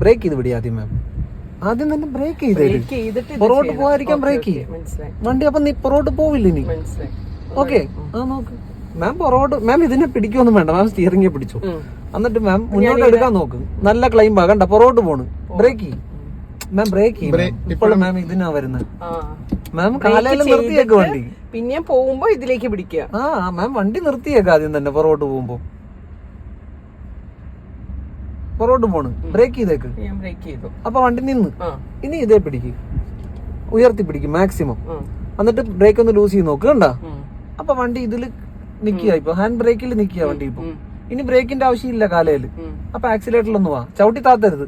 Break ചെയ്ത് പിടി ആദ്യം മാം ആദ്യം തന്നെ ബ്രേക്ക് ചെയ്ത് പുറകോട്ട്. പോകാതിരിക്കാൻ ബ്രേക്ക് ചെയ്യും. വണ്ടി അപ്പൊ നീ പുറകോട്ട് പോവില്ല ഇനി? ഓക്കെ ആ നോക്ക്. മാം പുറകോട്ട് മാം ഇതിനെ പിടിക്കൊന്നും വേണ്ട. മാം സ്റ്റിയറിംഗ് പിടിച്ചു. എന്നിട്ട് മാം മുന്നോട്ട് എടുക്കാൻ നോക്ക്. നല്ല ക്ലൈം ആകണ്ട കണ്ട? പുറകോട്ട് പോണ്. ബ്രേക്ക് ചെയ്യും. മാം ബ്രേക്ക് ചെയ്യും ഇപ്പോഴും മാം ഇതിനാ വരുന്നത് ആ. മാം കാലയിലും നിർത്തിയേക്ക് വണ്ടി. പിന്നെ പോകുമ്പോ ഇതിലേക്ക് പിടിക്കുക ആ മാം വണ്ടി നിർത്തിയേക്ക് ആദ്യം തന്നെ പുറകോട്ട് പോകുമ്പോ. പുറകോട്ട് പോണ്. ബ്രേക്ക് ചെയ്തേക്ക്. ഞാൻ ബ്രേക്ക് ചെയ്തു. അപ്പൊ വണ്ടി നിന്ന്. ഇനി ഇതേ പിടിക്ക്. ഉയർത്തി പിടിക്കും മാക്സിമം എന്നിട്ട് ബ്രേക്ക് ഒന്ന് ലൂസ് ചെയ്ത് നോക്ക് കണ്ട? അപ്പൊ വണ്ടി ഇതിൽ നിക്കുക ഇപ്പൊ. ഹാൻഡ് ബ്രേക്കിൽ നിക്കുക വണ്ടി ഇപ്പൊ. ഇനി ബ്രേക്കിന്റെ ആവശ്യമില്ല കാലയിൽ അപ്പൊ ആക്സിലേറ്ററിലൊന്നും വാ. ചവിട്ടി താത്തരുത്.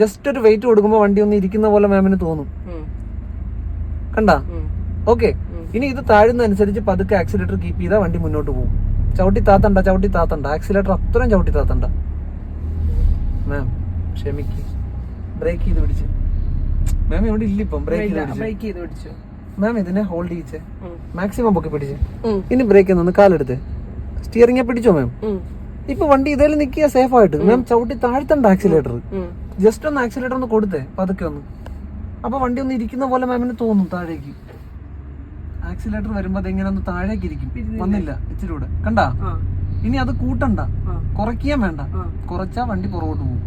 ജസ്റ്റ് ഒരു വെയിറ്റ് കൊടുക്കുമ്പോ വണ്ടി ഒന്ന് ഇരിക്കുന്ന പോലെ മാമിന് തോന്നും. കണ്ട? ഓക്കെ ഇനി ഇത് താഴുന്നതനുസരിച്ച് പതുക്കെ ആക്സിലേറ്റർ കീപ്പ് ചെയ്താൽ വണ്ടി മുന്നോട്ട് പോകും. ചവിട്ടി താത്തണ്ട ചവിട്ടി താത്തണ്ട. ആക്സിലേറ്റർ അത്രയും ചവിട്ടി താത്തണ്ട. മാം ക്ഷമിക്ക്. ബ്രേക്ക് ചെയ്ത് പിടിച്ച്. മാം ഇവിടെ ഇല്ല ഇപ്പം. ബ്രേക്ക് ബ്രേക്ക് ചെയ്ത് പിടിച്ചു. മാം ഇതിനെ ഹോൾഡ് ചെയ്യിച്ചേ. മാക്സിമം പൊക്കി പിടിച്ച്. ഇനി ബ്രേക്ക് നിന്ന് കാലെടുത്ത്. സ്റ്റിയറിംഗ് പിടിച്ചോ മാം ഇപ്പൊ വണ്ടി ഇതേൽ നിക്കുക സേഫ് ആയിട്ട്. മാം ചവിട്ടി താഴ്ത്തണ്ട ആക്സിലേറ്റർ ജസ്റ്റ് ഒന്ന് ആക്സിലേറ്റർ ഒന്ന് കൊടുത്തേ പതുക്കെ ഒന്ന്. അപ്പൊ വണ്ടി ഒന്ന് ഇരിക്കുന്ന പോലെ മാമിന് തോന്നും താഴേക്ക്. ആക്സിലേറ്റർ വരുമ്പോ എങ്ങനെ ഒന്ന് താഴേക്ക് ഇരിക്കും. വന്നില്ല ഇച്ചിരി കൂടെ. കണ്ടാ? ഇനി അത് കൂട്ടണ്ട. കുറയ്ക്കാൻ വേണ്ട. കുറച്ചാ വണ്ടി പുറകോട്ട് പോകും.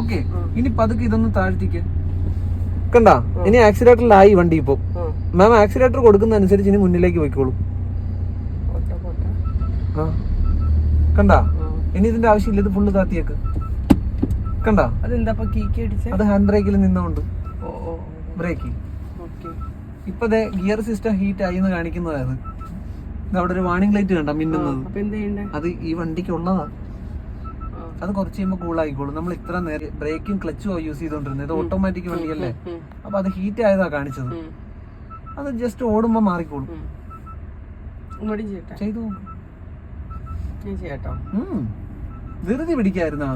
ഓക്കെ. ഇനി പതുക്കെ ഇതൊന്ന് താഴ്ത്തിക്ക്. കണ്ട? ഇനി ആക്സിലേറ്ററിലായി വണ്ടി ഇപ്പൊ. മാം ആക്സിലേറ്റർ കൊടുക്കുന്ന അനുസരിച്ച് ഇനി മുന്നിലേക്ക് പോയിക്കോളൂ കണ്ട? ഇനി ഇതിന്റെ ആവശ്യമില്ല ഇത് ഫുള്ള് താത്തിയേക്ക്. കണ്ടാ? അത് ഹാൻഡ് ബ്രേക്കിൽ നിന്നുകൊണ്ട് ബ്രേക്ക് ഓക്കെ. ഇപ്പൊ ഗിയർ സിസ്റ്റം ഹീറ്റ് ആയി എന്ന് കാണിക്കുന്നതാണ് ഇത്. അവിടെ ഒരു വാണിംഗ് ലൈറ്റ് കണ്ട? മിന്നുന്നത്. അത് ഈ വണ്ടിക്ക് ഉള്ളതാ. അത് കുറച്ച് കഴിയുമ്പോൾ കൂൾ ആയിക്കോളും. നമ്മൾ ഇത്ര നേരം ബ്രേക്കും ക്ലച്ചും യൂസ് ചെയ്തോണ്ടിരുന്നത് ഇത് ഓട്ടോമാറ്റിക് വണ്ടിയല്ലേ? അപ്പൊ അത് ഹീറ്റ് ആയതാ കാണിച്ചത്. അത് ജസ്റ്റ് ഓടുമ്പോ മാറിക്കോളും. ചെയ്തു. ധൃതി പിടിക്കായിരുന്നു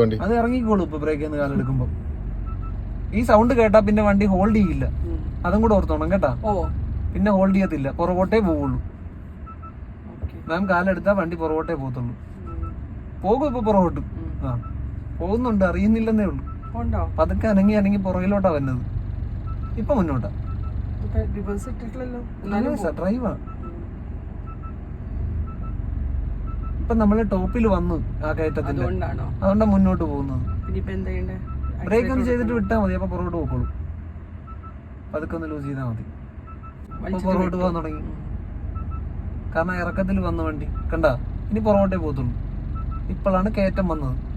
വണ്ടി. അത് ഇറങ്ങിക്കോളും ഇപ്പൊ ബ്രേക്ക് എന്ന് കാലെടുക്കുമ്പോ. ഈ സൗണ്ട് കേട്ടാ പിന്നെ വണ്ടി ഹോൾഡ് ചെയ്യില്ല. അതും കൂടെ ഓർത്തോണം കേട്ടാ? ഓ. പിന്നെ ഹോൾഡ് ചെയ്യത്തില്ല. പുറകോട്ടേ പോവുള്ളൂ. മാം കാലെടുത്താ വണ്ടി പുറകോട്ടേ പോകത്തുള്ളൂ. പോകും ഇപ്പൊ പുറകോട്ട്. ആ. പോകുന്നുണ്ട്. അറിയുന്നില്ലെന്നേ ഉള്ളൂ. പതുക്കെ അനങ്ങി അനങ്ങി പുറകിലോട്ടാ വന്നത്. ഇപ്പൊ മുന്നോട്ടാ. ഇപ്പൊ ഡ്രൈവാ നമ്മൾ ടോപ്പിൽ വന്നു ആ കയറ്റത്തിന്റെ. അതുകൊണ്ടാ മുന്നോട്ട് പോകുന്നത്. ബ്രേക്ക് ഒന്ന് ചെയ്തിട്ട് വിട്ടാ മതി. അപ്പൊ പുറകോട്ട് പോക്കോളൂ. പതുക്കെ ഒന്ന് ലൂസ് ചെയ്താൽ മതി. പുറകോട്ട്. പോകാൻ തുടങ്ങി. കാരണം ഇറക്കത്തിൽ വന്ന വണ്ടി. കണ്ട? ഇനി പുറകോട്ടേ പോകത്തുള്ളൂ. ഇപ്പോഴാണ് കയറ്റം വന്നത്.